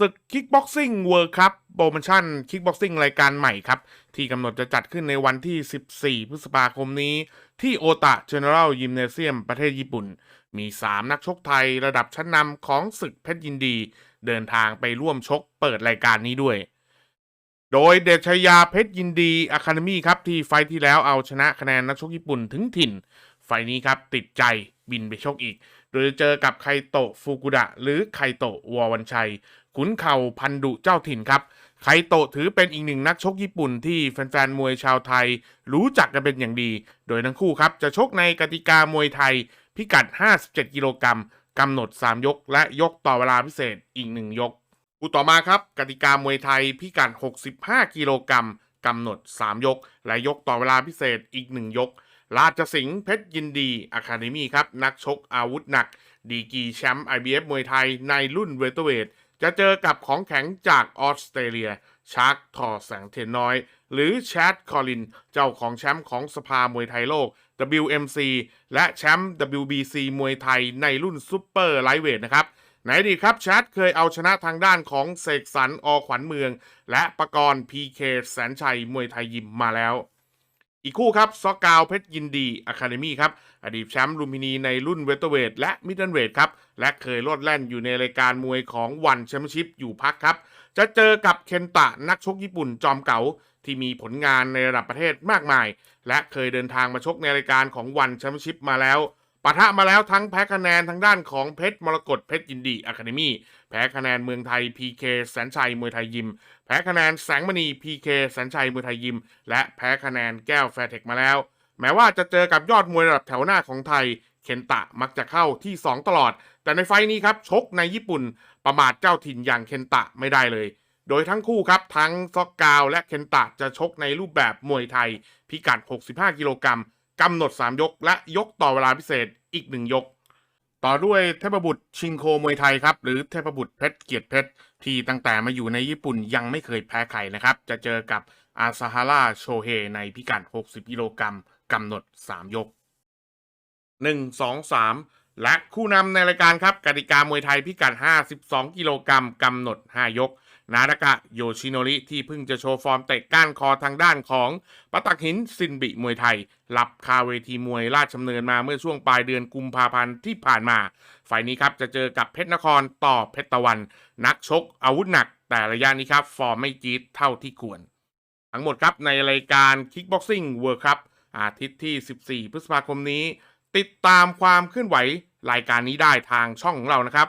ศึกคิกบ็อกซิ่งเวิร์คัพโปรโมชั่นคิกบ็อกซิ่งรายการใหม่ครับ ที่กำหนดจะจัดขึ้นในวันที่ 14 พฤษภาคมนี้ ที่โอตะเจเนอเรลยิมเนเซียมประเทศญี่ปุ่น มี 3 นักชกไทยระดับชั้นนำของศึกเพชรยินดี เดินทางไปร่วมชกเปิดรายการนี้ด้วย โดยเดชยาเพชรยินดีอะคาเดมี่ครับ ที่ไฟที่แล้วเอาชนะคะแนนนักชกญี่ปุ่นถึงถิ่น ไฟนี้ครับติดใจบินไปชกอีก โดยจะเจอกับไคโตะฟูกุดะ หรือไคโตะวอวันชัย ขุนเข่าพันดุเจ้าถิ่นครับ ไคโตะถือเป็นอีกหนึ่งนักชกญี่ปุ่นที่แฟนๆ มวยชาวไทย รู้จักกันเป็นอย่างดี โดยทั้งคู่ครับ จะชกในกติกามวยไทย พิกัด 57 กิโลกรัมกำหนด 3 ยก และยกต่อเวลาพิเศษอีก 1 ยกคู่ต่อมาครับ กติกามวยไทยพิกัด 65 กิโลกรัมกำหนด 3 ยก และยกต่อเวลาพิเศษอีก 1 ยก ราชสิงห์เพชรยินดีอะคาเดมี่ครับนักชกอาวุธหนัก ดีกีแชมป์ IBF มวยไทยในรุ่นเวเตอร์เวทจะเจอกับของแข็งจากออสเตรเลียชาร์กทอแสงเทนน้อย หรือแชดคอลิน เจ้าของแชมป์ของสภามวยไทยโลก WMC และแชมป์ WBC มวยไทยในรุ่นซูเปอร์ไลท์เวทนะครับในดีครับแชดเคยเอาชนะทางด้านของเสกสรรอขวัญเมือง และประกรณ์ PK แสนชัยมวยไทยยิมมาแล้ว อีกคู่ครับซอกาวเพชรยินดีอะคาเดมี่ครับ อดีตแชมป์ลุมพินีในรุ่นเวเตอร์เวทและมิดเดิลเวทครับ และเคยโลดแล่นอยู่ในรายการมวยของวันแชมเปี้ยนชิพอยู่พักครับ จะเจอกับเคนตะนักชกญี่ปุ่นจอมเก๋าที่มีผลงานในระดับประเทศมากมาย และเคยเดินทางมาชกในรายการของวันแชมเปี้ยนชิพมาแล้วปะทะมาแล้วทั้งแพ้คะแนนทางด้านของเพชรมรกตเพชรยินดีอะคาเดมี่ พ้คะแนนเมืองไทย PK แสนชัยมวยไทยยิม แพ้คะแนนแสงมณี PK แสนชัยมวยไทยยิม และแพ้คะแนนแก้วแฟร์เทคมาแล้ว แม้ว่าจะเจอกับยอดมวยระดับแถวหน้าของไทย เคนตะมักจะเข้าที่ 2 ตลอด แต่ในไฟล์นี้ครับชกในญี่ปุ่น ประมาทเจ้าถิ่นอย่างเคนตะไม่ได้เลย โดยทั้งคู่ครับทั้งซอกกาวและเคนตะจะชกในรูปแบบมวยไทย พิกัด 65 กิโลกรัมกำหนด 3 ยก และยกต่อเวลาพิเศษอีก 1 ยก ต่อด้วยเทพบุตรชิงโคมวยไทยครับ หรือเทพบุตรเพชรเกียรติเพชรที่ตั้งแต่มาอยู่ในญี่ปุ่นยังไม่เคยแพ้ใครนะครับ จะเจอกับอาซาฮาร่าโชเฮในพิกัด 60 กิโลกรัมกำหนด 3 ยก 1 2 3 และคู่นำในรายการครับกติกามวยไทยพิกัด 52 กิโลกรัมกำหนด 5 ยก นาดากะโยชิโนริที่เพิ่งจะโชว์ฟอร์มเตะก้านคอทางด้านของปะตักหินซินบิมวยไทยรับคาเวทีมวยราชดำเนินมาเมื่อช่วงปลายเดือนกุมภาพันธ์ที่ผ่านมา ฝ่ายนี้ครับจะเจอกับเพชรนครต่อเพชรตะวัน นักชกอาวุธหนัก แต่ระยะนี้ครับฟอร์มไม่จี๊ดเท่าที่ควร ทั้งหมดครับในรายการ Kickboxing World Cup อาทิตย์ที่ 14 พฤษภาคมนี้ ติดตามความเคลื่อนไหวรายการนี้ได้ทางช่องของเรานะครับ